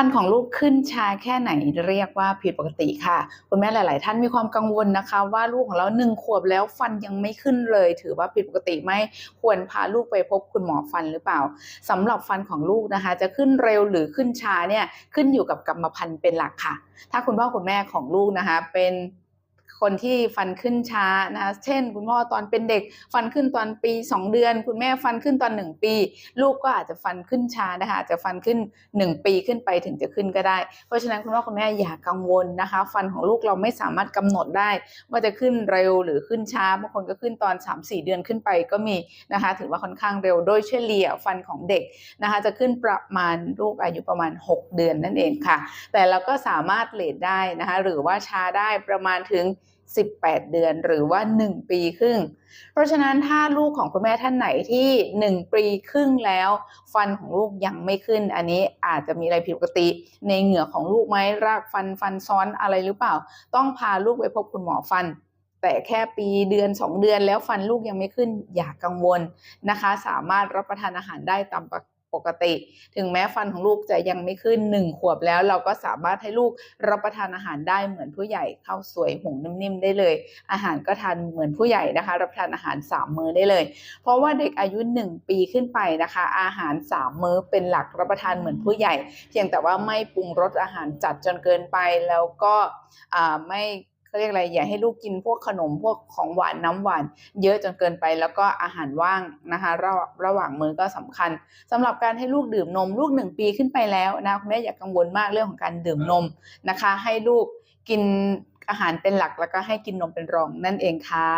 ฟันของลูกขึ้นช้าแค่ไหนเรียกว่าผิดปกติค่ะ คุณแม่หลาย ๆ ท่านมีความกังวลนะคะ ว่าลูกของเราหนึ่งขวบแล้วฟันยังไม่ขึ้นเลย ถือว่าผิดปกติไหมควรพาลูกไปพบคุณหมอฟันหรือเปล่าสำหรับฟันของลูกนะคะ จะขึ้นเร็วหรือขึ้นช้าเนี่ยขึ้นอยู่กับกรรมพันธุ์เป็นหลักค่ะ ถ้าคุณพ่อคุณแม่ของลูกนะคะเป็น คนที่ฟันขึ้นช้านะคะเช่น คุณพ่อตอนเป็นเด็กฟันขึ้นตอนปี 2 เดือน คุณแม่ฟันขึ้นตอน 1 ปี ลูกก็อาจจะฟันขึ้นช้านะคะอาจจะฟันขึ้น 1 ปีขึ้นไปถึงจะขึ้นก็ได้ เพราะฉะนั้นคุณพ่อคุณแม่อย่ากังวลนะคะ ฟันของลูกเราไม่สามารถกำหนดได้ ว่าจะขึ้นเร็วหรือขึ้นช้าบางคนก็ขึ้นตอน 3-4 เดือนขึ้นไปก็มีนะคะ ถือว่าค่อนข้างเร็วโดยเฉลี่ยฟันของเด็กนะคะจะขึ้นประมาณลูกอายุประมาณ 6 เดือนนั่นเองค่ะ แต่เราก็สามารถเลทได้นะคะหรือว่าช้าได้ประมาณถึง18 เดือนหรือว่า 1 ปีครึ่ง เพราะฉะนั้นถ้าลูกของคุณแม่ท่านไหนที่ 1 ปีครึ่งแล้ว ฟันของลูกยังไม่ขึ้น อันนี้อาจจะมีอะไรผิดปกติ ในเหงือกของลูกไหมรากฟันฟันซ้อนอะไรหรือเปล่า ต้องพาลูกไปพบคุณหมอฟัน แต่แค่ปีเดือน 2 เดือนแล้วฟันลูกยังไม่ขึ้นอย่ากังวลนะคะ สามารถรับประทานอาหารได้ตามปกติ ปกติ ถึงแม้ฟันของลูกจะยังไม่ขึ้น 1 ขวบแล้ว เราก็สามารถให้ลูกรับประทานอาหารได้เหมือนผู้ใหญ่ข้าวสวยหุงนิ่มๆได้เลย อาหารก็ทานเหมือนผู้ใหญ่นะคะ รับประทานอาหาร 3 มื้อได้เลย เพราะว่าเด็กอายุ 1 ปีขึ้นไปนะคะ อาหาร 3 มื้อเป็นหลักรับประทานเหมือนผู้ใหญ่ เพียงแต่ว่าไม่ปรุงรสอาหารจัดจนเกินไปแล้วก็ไม่ เขาเรียกอะไรอย่าให้ลูกกินพวกขนมพวกของหวานน้ำหวาน เยอะจนเกินไปแล้วก็อาหารว่างนะคะระระหว่างมื้อก็สำคัญสำหรับการให้ลูกดื่มนม ลูกหนึ่งปีขึ้นไปแล้วนะคุณแม่อย่ากังวลมากเรื่องของการดื่มนมนะคะ ให้ลูกกินอาหารเป็นหลักแล้วก็ให้กินนมเป็นรองนั่นเองค่ะ